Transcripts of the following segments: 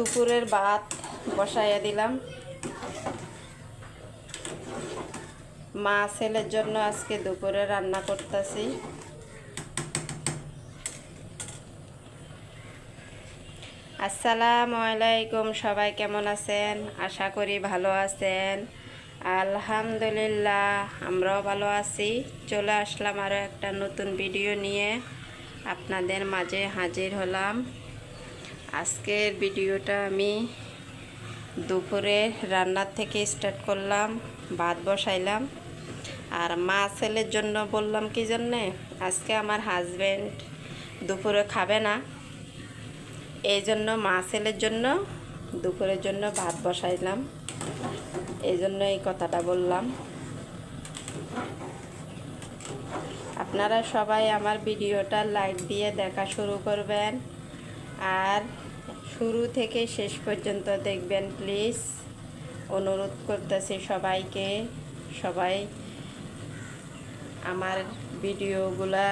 দুপুরের ভাত বসাইয়া দিলাম। মা ছেলের জন্য আজকে দুপুরে রান্না করতেছি। আসসালামু আলাইকুম, সবাই কেমন আছেন? আশা করি ভালো আছেন। আলহামদুলিল্লাহ, আমরাও ভালো আছি। চলে আসলাম আরও একটা নতুন ভিডিও নিয়ে। আপনাদের মাঝে হাজির হলাম। আজকের ভিডিওটা আমি দুপুরে রান্নার থেকে স্টার্ট করলাম, ভাত বসাইলাম। আর মা ছেলের জন্য বললাম কি জন্যে, আজকে আমার হাজব্যান্ড দুপুরে খাবে না। এই জন্য মা ছেলের জন্য দুপুরের জন্য ভাত বসাইলাম। এই জন্য এই কথাটা বললাম। আপনারা সবাই আমার ভিডিওটা লাইক দিয়ে দেখা শুরু করবেন। আর শুরু থেকে শেষ পর্যন্ত দেখবেন প্লিজ অনুরোধ করতেছি সবাইকে, সবাই আমার ভিডিওগুলা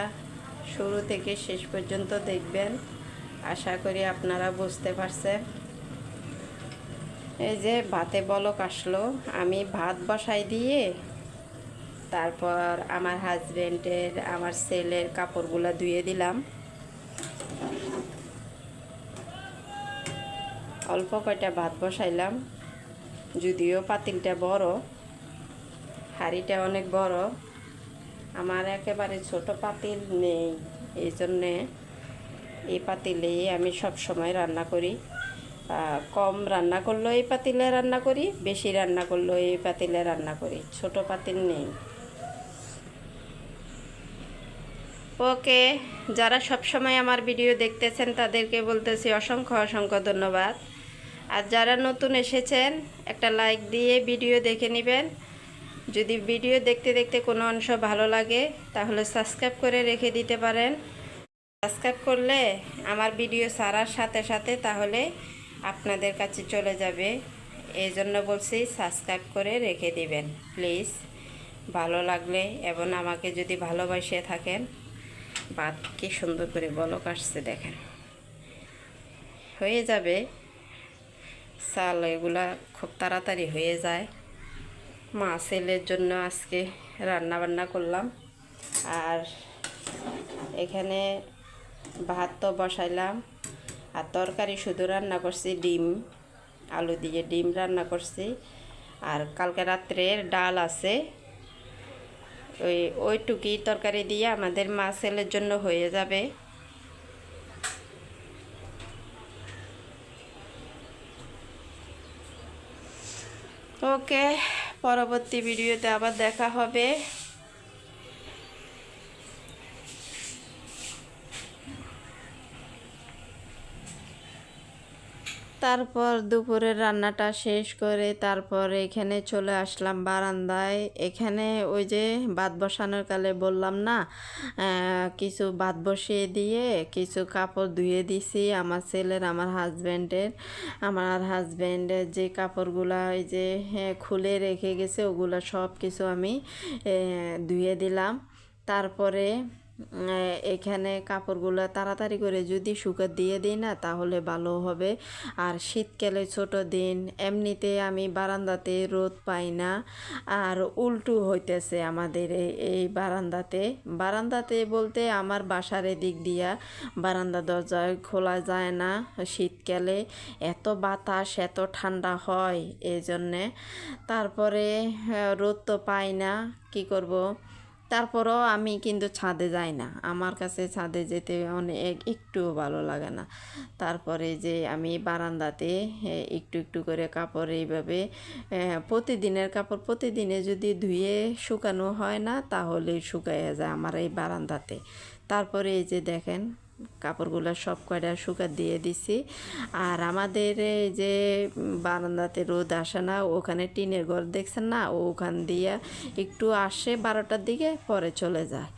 শুরু থেকে শেষ পর্যন্ত দেখবেন। আশা করি আপনারা বুঝতে পারছেন। এই যে ভাতে বলক আসলো, আমি ভাত বসাই দিয়ে তারপর আমার হাজবেন্ডের আমার ছেলের কাপড়গুলো ধুয়ে দিলাম। অল্প কয়টা ভাত বসাইলাম, যদিও পাতিলটা বড়, হাঁড়িটা অনেক বড়। আমার একেবারে ছোট পাতিল নেই, এই জন্যে এই পাতিলেই আমি সব সময় রান্না করি। কম রান্না করলেও এই পাতিলে রান্না করি, বেশি রান্না করলেও এই পাতিলে রান্না করি। ছোট পাতিল নেই। ওকে, যারা সব সময় আমার ভিডিও দেখতেছেন তাদেরকে বলতেছি অসংখ্য অসংখ্য ধন্যবাদ। আর যারা নতুন এসেছেন, একটা লাইক দিয়ে ভিডিও দেখে নেবেন। যদি ভিডিও দেখতে দেখতে কোনো অংশ ভালো লাগে, তাহলে সাবস্ক্রাইব করে রেখে দিতে পারেন। সাবস্ক্রাইব করলে আমার ভিডিও ছাড়ার সাথে সাথে তাহলে আপনাদের কাছে চলে যাবে। এই জন্য বলছি সাবস্ক্রাইব করে রেখে দিবেন, প্লিজ। ভালো লাগলে এবং আমাকে যদি ভালোবাসে থাকেন বাদ কি সুন্দর করে বলক আসছে দেখেন। হয়ে যাবে। চাল এগুলা খুব তাড়াতাড়ি হয়ে যায়। মা ছেলের জন্য আজকে রান্না বান্না করলাম। আর এখানে ভাত তো বসাইলাম। আর তরকারি শুধু রান্না করছি, ডিম, আলু দিয়ে ডিম রান্না করছি। আর কালকে রাত্রের ডাল আছে। ওই ওইটুকি তরকারি দিয়ে আমাদের মা ছেলের জন্য হয়ে যাবে। ওকে, পরবর্তী ভিডিওতে আবার দেখা হবে। তারপর দুপুরের রান্নাটা শেষ করে তারপর এখানে চলে আসলাম বারান্দায়। এখানে ওই যে ভাত বসানোর কালে বললাম না কিছু ভাত বসিয়ে দিয়ে কিছু কাপড় ধুয়ে দিছি আমার ছেলের, আমার হাজব্যান্ডের আমার হাজব্যান্ডের যে কাপড়গুলা ওই যে খুলে রেখে গেছে, ওগুলা সব কিছু আমি ধুয়ে দিলাম। তারপরে এখানে কাপড়গুলো তাড়াতাড়ি করে যদি শুকা দিয়ে দিই না, তাহলে ভালো হবে। আর শীতকালে ছোট দিন, এমনিতে আমি বারান্দাতে রোদ পাই না। আর উল্টু হইতেছে আমাদের এই বারান্দাতে। বারান্দাতে বলতে আমার বাসার এদিক দিয়া বারান্দা দরজায় খোলা যায় না শীতকালে। এত বাতাস, এত ঠান্ডা হয় এই জন্যে তারপরে রোদ তো পাই না, কি করব? তারপরও আমি কিন্তু ছাদে যাই না। আমার কাছে ছাদে যেতে অনেক একটুও ভালো লাগে না। তারপরে যে আমি বারান্দাতে একটু একটু করে কাপড় এইভাবে প্রতিদিনের কাপড় প্রতিদিনে যদি ধুয়ে শুকানো হয় না, তাহলে শুকাইয়া যায় আমার এই বারান্দাতে। তারপরে এই যে দেখেন কাপড়গুলো সব কয়টা শুকা দিয়ে দিছি। আর আমাদের যে বারান্দাতে রোদ আসে না, ওখানে টিনের ঘর দেখছেন না? ওখান দিয়ে একটু আসে বারোটার দিকে, পরে চলে যায়।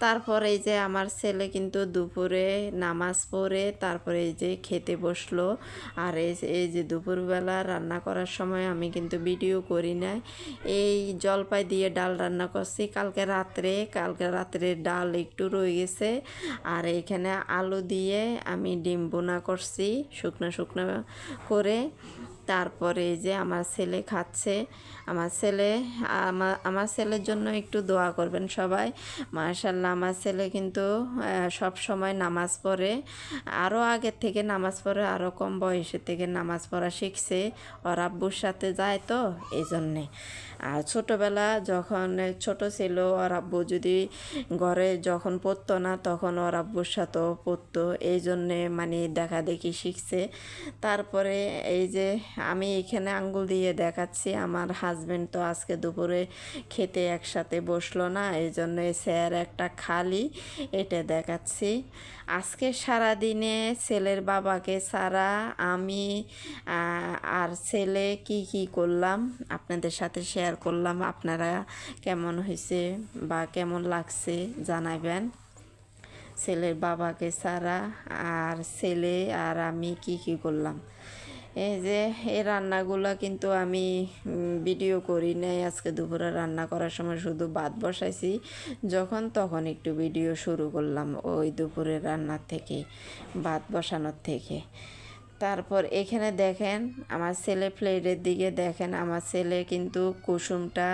তারপর এই যে আমার ছেলে কিন্তু দুপুরে নামাজ পড়ে, তারপরে এই যে খেতে বসল। আর এই যে- এই যে দুপুরবেলা রান্না করার সময় আমি কিন্তু ভিডিও করি না এই জলপাই দিয়ে ডাল রান্না করছি। কালকে রাত্রে কালকে রাত্রে ডাল একটু রয়ে গেছে। আর এখানে আলু দিয়ে আমি ডিম বোনা করছি, শুকনো শুকনো করে। তারপরে এই যে আমার ছেলে খাচ্ছে, আমার ছেলে আমার আমার ছেলের জন্য একটু দোয়া করবেন সবাই। মার্শাল্লাহ আমার ছেলে কিন্তু সব সময় নামাজ পড়ে। আরও আগের থেকে নামাজ পড়ে আরও কম বয়সের থেকে নামাজ পড়া শিখছে। ওর আব্বুর সাথে যায় তো, এই জন্যে। আর ছোটোবেলা যখন ছোট ছিল, ওর আব্বু যদি ঘরে যখন পড়তো না, তখন ওর আব্বুর সাথেও পড়তো। এই জন্যে মানে দেখা দেখি শিখছে। তারপরে এই যে আমি এখানে আঙ্গুল দিয়ে দেখাচ্ছি। আমার হাজবেন্ড তো আজকে দুপুরে খেতে একসাথে বসল না এই জন্য স্যার একটা খালি এটা দেখাচ্ছি। আজকে সারা দিনে ছেলের বাবাকে ছাড়া আমি আর ছেলে কি কি করলাম আপনাদের সাথে শেয়ার করলাম। আপনারা কেমন হয়েছে বা কেমন লাগছে জানাবেন। ছেলের বাবাকে ছাড়া আর ছেলে আর আমি কি কি করলাম। এই যে, এই রান্নাগুলো কিন্তু আমি ভিডিও করি নাই। আজকে দুপুরে রান্না করার সময় শুধু ভাত বসাইছি। যখন তখন একটু ভিডিও শুরু করলাম ওই দুপুরে রান্নার থেকে, ভাত বসানোর থেকে। তারপর এখানে দেখেন, আমার ছেলে প্লেটের দিকে দেখেন, আমার ছেলে কিন্তু কুসুমটা,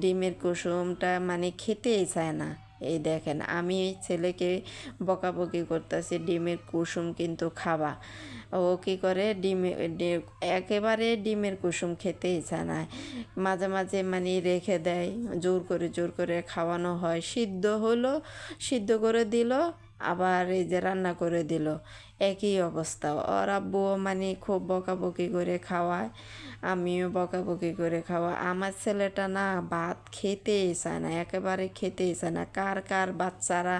ডিমের কুসুমটা মানে খেতেই চায় না। এই দেখেন, আমি ছেলেকে বকাবকি করতেছি, ডিমের কুসুম কিন্তু খাবা। ও কী করে? ডিমে একেবারে ডিমের কুসুম খেতে ইচ্ছা না মাঝে মাঝে মানে রেখে দেয়, জোর করে জোর করে খাওয়ানো হয়। সিদ্ধ হলো, সিদ্ধ করে দিল, আবার এই যে রান্না করে দিল। একই অবস্থা। ওর আব্বুও মানে খুব বকাবকি করে খাওয়ায়, আমিও বকাবকি করে খাওয়া আমার ছেলেটা না ভাত খেতেই চায় না, একেবারে খেতেই চায় না। কার কার বাচ্চারা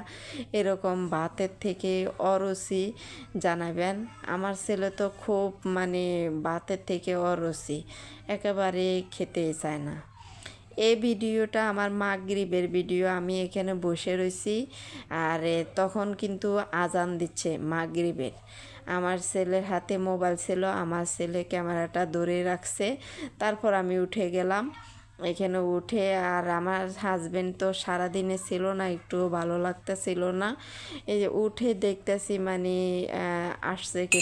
এরকম ভাতের থেকে অরুচি জানাবেন? আমার ছেলে তো খুব মানে ভাতের থেকে অরুচি, একেবারে খেতেই চায় না। এই ভিডিওটা আমার মাগরিবের ভিডিও, আমি এখানে বসে রয়েছি আর তখন কিন্তু আজান দিচ্ছে মাগরিবের। আমার ছেলের হাতে মোবাইল ছিল, আমার ছেলে ক্যামেরাটা ধরে রাখছে। তারপর আমি উঠে গেলাম। এখানে উঠে আর আমার হাজবেন্ড তো সারাদিনে ছিল না একটু ভালো লাগতেছিল না। এই যে উঠে দেখতেছি মানে আসছে কি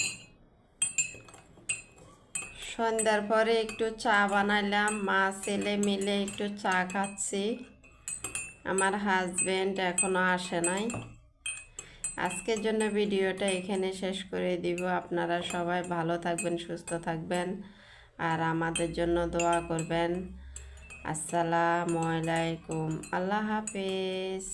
সন্ধ্যার পরে একটু চা বানাইলাম। মা, ছেলে মিলে একটু চা খাচ্ছি। আমার হাজবেন্ড এখনও আসে নাই। আজকের জন্য ভিডিওটা এখানে শেষ করে দিব। আপনারা সবাই ভালো থাকবেন, সুস্থ থাকবেন আর আমাদের জন্য দোয়া করবেন। আসসালামু আলাইকুম। আল্লাহ হাফেজ।